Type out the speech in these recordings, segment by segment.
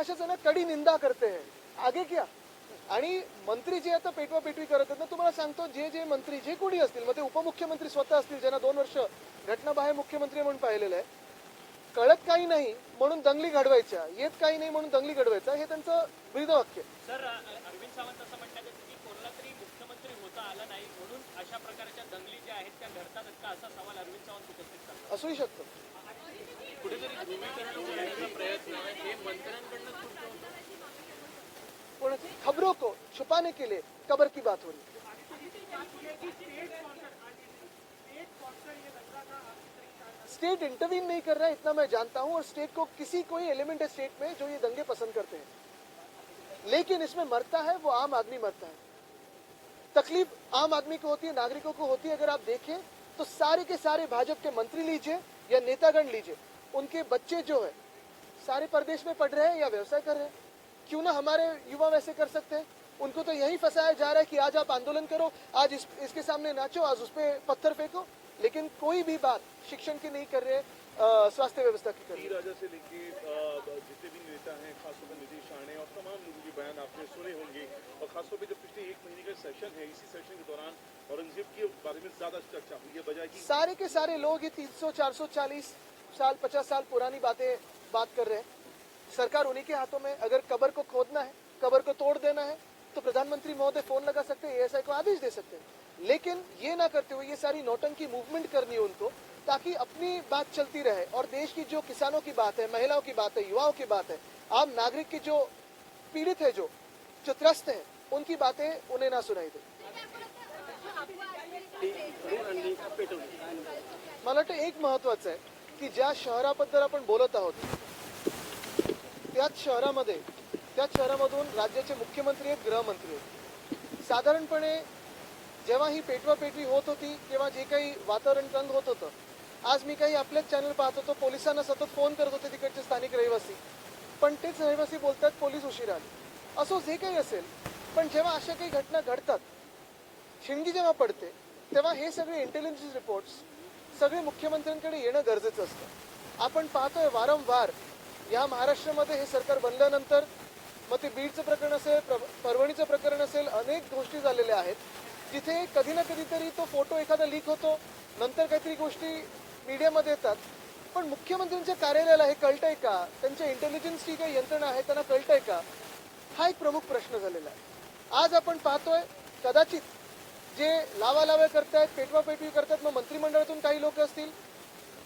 महाराष्ट्राचं ना कडी निंदा करते. हैं आगे क्या आणि मंत्री जे आता पेटवा पेटवी करत आहेत ना तुम्हाला सांगतो जे जे मंत्री जे कोणी असतील मग ते उपमुख्यमंत्री स्वतः असतील ज्यांना दोन वर्ष घटनाबाह्य मुख्यमंत्री म्हणून पाहिलेलं आहे कळत काही नाही म्हणून दंगली घडवायच्या येत काही नाही म्हणून दंगली घडवायच्या हे त्यांचं ब्रीदवाक्य. सर अरविंद सावंत असं म्हणतात की कोणाला तरी मुख्यमंत्री होता आला नाही म्हणून अशा प्रकारच्या दंगली ज्या आहेत त्या घडतात का? असा सवाल अरविंद सावंत उपस्थित करतात. असूही शकतं. खबरों को छुपाने के लिए कबर की बात हो रही स्टेट इंटरवीन नहीं कर रहा है, इतना मैं जानता हूँ, और स्टेट को किसी कोई एलिमेंट है स्टेट में जो ये दंगे पसंद करते हैं। लेकिन इसमें मरता है, वो आम आदमी मरता है। तकलीफ़ आम आदमी को होती है, नागरिकों को होती है। अगर आप देखें तो सारे के सारे भाजपा के मंत्री लीजिए या नेतागण लीजिए उनके बच्चे जो है सारे प्रदेश में पढ़ रहे हैं या व्यवसाय कर रहे हैं? क्यों ना हमारे युवा वैसे कर सकते हैं? उनको तो यही फंसाया जा रहा है कि आज आप आंदोलन करो आज इस, इसके सामने नाचो आज उस पर पत्थर फेंको। लेकिन कोई भी बात शिक्षण की नहीं कर रहे स्वास्थ्य व्यवस्था की कर रहे। राजा से लेके जितने भी नेता हैं खासतौर पर नीतीश राणे और तमाम लोगों के बयान आपने सुने होंगे। और खासतौर पर जब पिछले एक महीने का सेशन है इसी सेशन के दौरान औरंगज़ेब के बारे में ज़्यादा चर्चा हुई है बजाय सारे के सारे लोग ये 300 440 साल 50 साल पुरानी बातें बात कर रहे हैं। सरकार उन्हीं के हाथों में, अगर कबर को खोदना है, कबर को तोड़ देना है तो प्रधानमंत्री महोदय फ़ोन लगा सकते हैं, एएसआई को आदेश दे सकते हैं। लेकिन ये ना करते हुए, ये सारी नौटंकी मूवमेंट करनी है उनको, ताकि अपनी बात चलती रहे। और देश की जो किसानों की बात है, महिलाओं की बात है, युवाओं की बात है, आम नागरिक की जो पीड़ित है, जो जो त्रस्त है, उनकी बातें उन्हें ना सुनाई दे। मला एक महत्वाचं आहे। की ज्या शहराबद्दल आपण बोलत आहोत त्याच शहरामध्ये त्याच शहरामधून राज्याचे मुख्यमंत्री आहेत गृहमंत्री आहेत. साधारणपणे जेव्हा ही पेटवा पेटवी होत होती तेव्हा जे काही वातावरण तंग होत होतं आज मी काही आपल्याच चॅनल पाहत होतो पोलिसांना सतत फोन करत होते तिकडचे स्थानिक रहिवासी. पण तेच रहिवासी बोलतात पोलीस उशिरा आले. असो जे काही असेल पण जेव्हा अशा काही घटना घडतात शिंगी जेव्हा पडते तेव्हा हे सगळे इंटेलिजन्स रिपोर्ट्स सगळे मुख्यमंत्र्यांकडे येणं गरजेचं असतं. आपण पाहतोय वारंवार या महाराष्ट्रामध्ये हे सरकार बनल्यानंतर मग ते बीडचं प्रकरण असेल प्र- परभणीचं प्रकरण असेल अनेक गोष्टी झालेल्या आहेत. जिथे कधी ना कधीतरी तो फोटो एखादा लीक होतो नंतर काहीतरी गोष्टी मीडियामध्ये येतात. पण मुख्यमंत्र्यांच्या कार्यालयाला हे कळतंय का? त्यांच्या इंटेलिजन्सची काही यंत्रणा आहे त्यांना कळतंय का? हा एक प्रमुख प्रश्न झालेला आहे. आज आपण पाहतोय कदाचित जे लावा करतायत पेटवापेटवी करतात मग मंत्रिमंडळातून काही लोक असतील.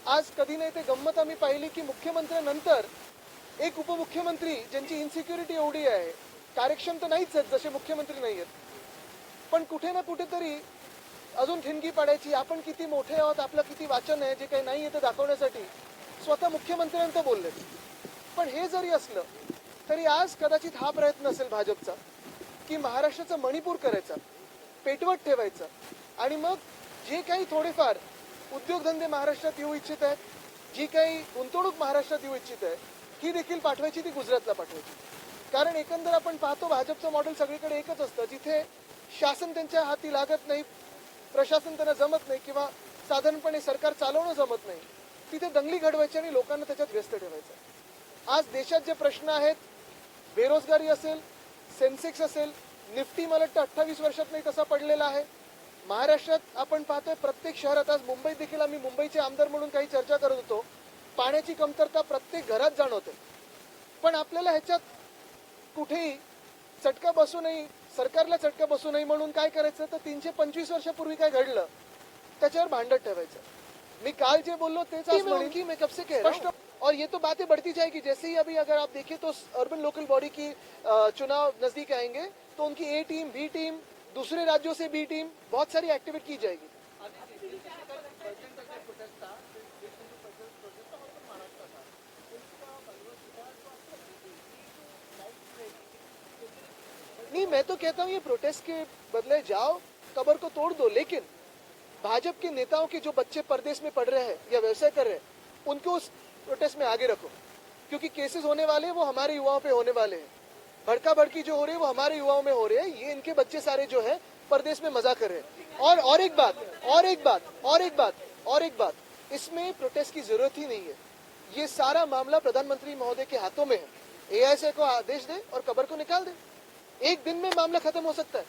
आज कधी नाही ते गंमत आम्ही पाहिली की मुख्यमंत्र्यानंतर एक उपमुख्यमंत्री ज्यांची इन्सिक्युरिटी एवढी आहे कार्यक्षम तर नाहीच आहेत जसे मुख्यमंत्री नाही आहेत. पण कुठे ना कुठेतरी अजून ठिणगी पाडायची आपण किती मोठे आहोत आपलं किती वाचन आहे जे काही नाही आहे ते दाखवण्यासाठी स्वतः मुख्यमंत्र्यांत बोलले पण हे जरी असलं तरी आज कदाचित हा प्रयत्न असेल भाजपचा की महाराष्ट्राचं मणिपूर करायचा. पेटवत ठेवायचं. आणि मग जे काही थोडेफार उद्योगधंदे महाराष्ट्रात येऊ इच्छित आहेत जी काही गुंतवणूक महाराष्ट्रात येऊ इच्छित आहे ही देखील पाठवायची ती गुजरातला पाठवायची. कारण एकंदर आपण पाहतो भाजपचं मॉडेल सगळीकडे एकच असतं. जिथे शासन त्यांच्या हाती लागत नाही प्रशासन त्यांना जमत नाही किंवा साधारणपणे सरकार चालवणं जमत नाही तिथे दंगली घडवायची आणि लोकांना त्याच्यात व्यस्त ठेवायचं. आज देशात जे प्रश्न आहेत बेरोजगारी असेल सेन्सेक्स असेल निफ्टी मला वाटतं अठ्ठावीस वर्षात नाही तसा पडलेला आहे. महाराष्ट्रात आपण पाहतोय प्रत्येक शहरात आज मुंबईत देखील आम्ही मुंबईचे आमदार म्हणून काही चर्चा करत होतो. पाण्याची कमतरता प्रत्येक घरात जाणवते. पण आपल्याला ह्याच्यात कुठेही चटका बसू नये सरकारला चटका बसू नये म्हणून काय करायचं? तर तीनशे पंचवीस वर्षापूर्वी काय घडलं? त्याच्यावर भांडत ठेवायचं. मी काल जे बोललो तेच आज म्हणेन. की मैं कब से हूं। और ये तो बातें बढ़ती जाएगी. जैसे ही अभी अगर आप देखें तो अर्बन लोकल बॉडी की चुनाव नजदीक आएंगे. तो उनकी ए टीम बी टीम दूसरे राज्यों से बी टीम बहुत सारी एक्टिविटी की जाएगी। नहीं, मैं तो कहता हूँ, ये प्रोटेस्ट के बदले जाओ, कबर को तोड़ दो, लेकिन भाजपा के नेताओं के जो बच्चे परदेश में पढ़ रहे हैं या व्यवसाय कर रहे हैं, उनको उस प्रोटेस्ट में आगे रखो, क्योंकि केसेस होने वाले हैं, वो हमारे युवाओं पे होने वाले हैं। भड़का भड़की जो हो रही है, वो हमारे युवाओं में हो रही है। ये इनके बच्चे सारे जो है, परदेश में मज़ा कर रहे हैं। और और एक बात, और एक बात, और एक बात, और एक बात, इसमें प्रोटेस्ट की ज़रूरत ही नहीं है। ये सारा मामला प्रधानमंत्री महोदय के हाथों में है। एआईसी को आदेश दे और कबर को निकाल दे। एक दिन में मामला खत्म हो सकता है।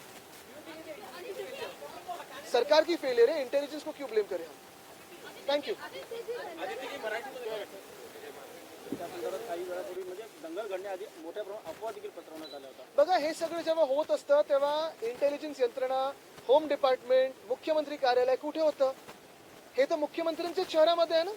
सरकार की फेलियर है इंटेलिजेंस को क्यों ब्लेम करें हम? थैंक यू बघा हे सगळं जेव्हा होत असतं तेव्हा इंटेलिजन्स यंत्रणा होम डिपार्टमेंट मुख्यमंत्री कार्यालय कुठे होतं? हे तर मुख्यमंत्र्यांच्या शहरामध्ये आहे ना?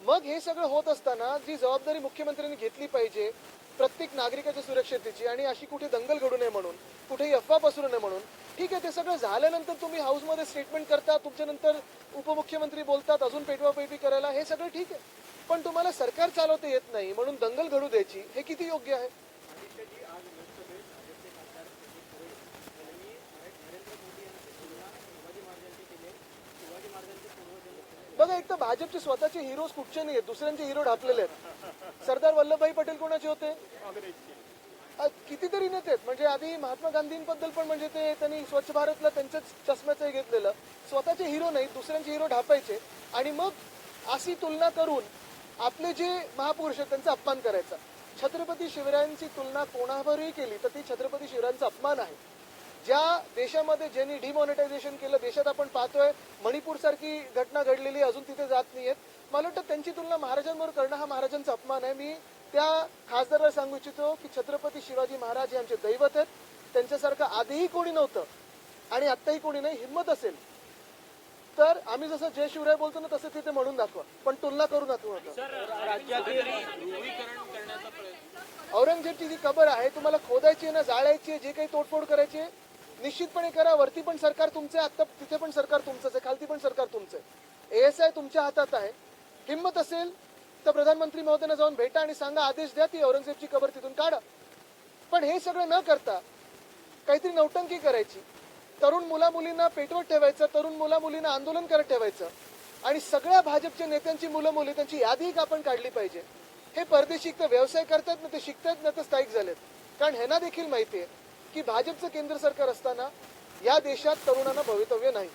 मग हे सगळं होत असताना जी जबाबदारी मुख्यमंत्र्यांनी घेतली पाहिजे प्रत्येक नागरिकाच्या सुरक्षतेची आणि अशी कुठे दंगल घडू नये म्हणून कुठेही अफवा पसरू नये म्हणून ठीक आहे ते सगळं झाल्यानंतर तुम्ही हाऊसमध्ये स्टेटमेंट करता तुमच्यानंतर उपमुख्यमंत्री बोलतात अजून पेटवापेटी करायला हे सगळं ठीक आहे. आम्हाला सरकार चालवता येत नाही म्हणून दंगल घडू द्यायची हे किती योग्य आहे? बघा एक तर भाजपचे स्वतःचे हिरोज कुठचे नाही आहेत दुसऱ्यांचे हिरो ढापलेले आहेत. सरदार वल्लभभाई पटेल कोणाचे होते? कितीतरी नेते आहेत. म्हणजे आधी महात्मा गांधींबद्दल पण म्हणजे ते त्यांनी स्वच्छ भारतला त्यांच्याच चष्म्याचं घेतलेलं. स्वतःचे हिरो नाही दुसऱ्यांचे हिरो ढापायचे. आणि मग अशी तुलना करून आपले जे महापुरुष आहेत त्यांचा अपमान करायचा. छत्रपती शिवरायांची तुलना कोणावरही केली तर ती छत्रपती शिवरायांचा अपमान आहे. ज्या देशामध्ये ज्यांनी डिमॉनिटायझेशन केलं देशात आपण पाहतोय मणिपूर सारखी घटना घडलेली अजून तिथे जात नाहीयेत. मला वाटतं त्यांची तुलना महाराजांवर करणं हा महाराजांचा अपमान आहे. मी त्या खासदाराला सांगू इच्छितो की छत्रपती शिवाजी महाराज हे आमचे दैवत आहेत. त्यांच्यासारखं आधीही कोणी नव्हतं आणि आत्ताही कोणी नाही हिंमत असेल. तर आम्ही जसं जय शिवराय बोलतो ना तसं तिथे म्हणून दाखवा. पण तुलना करू नका सर राज्यातील ध्रुवीकरण करण्याचा प्रयत्न. औरंगजेबची जी कबर आहे तुम्हाला खोदायची आहे ना जाळायची आहे जे काही तोडफोड करायची आहे निश्चितपणे करा. वरती पण सरकार तुमचं आहे आता तिथे पण सरकार तुमचंच आहे खालती पण सरकार तुमचं आहे. एस आय तुमच्या हातात आहे. हिंमत असेल तर प्रधानमंत्री महोदयांना जाऊन भेटा आणि सांगा आदेश द्या ती औरंगजेबची कबर तिथून काढा. पण हे सगळं न करता काहीतरी नौटंकी करायची. तरुण मुला मुलींना पेटवत ठेवायचं तरुण मुला मुलींना आंदोलन करत ठेवायचं. आणि सगळ्या भाजपच्या नेत्यांची मुलं मुली त्यांची यादी का आपण काढली पाहिजे. हे परदेशी तर व्यवसाय करतात ना ते शिकतात ना तर स्थायिक झालेत. कारण ह्यांना देखील माहिती आहे की भाजपचं केंद्र सरकार असताना या देशात तरुणांना भवितव्य नाही.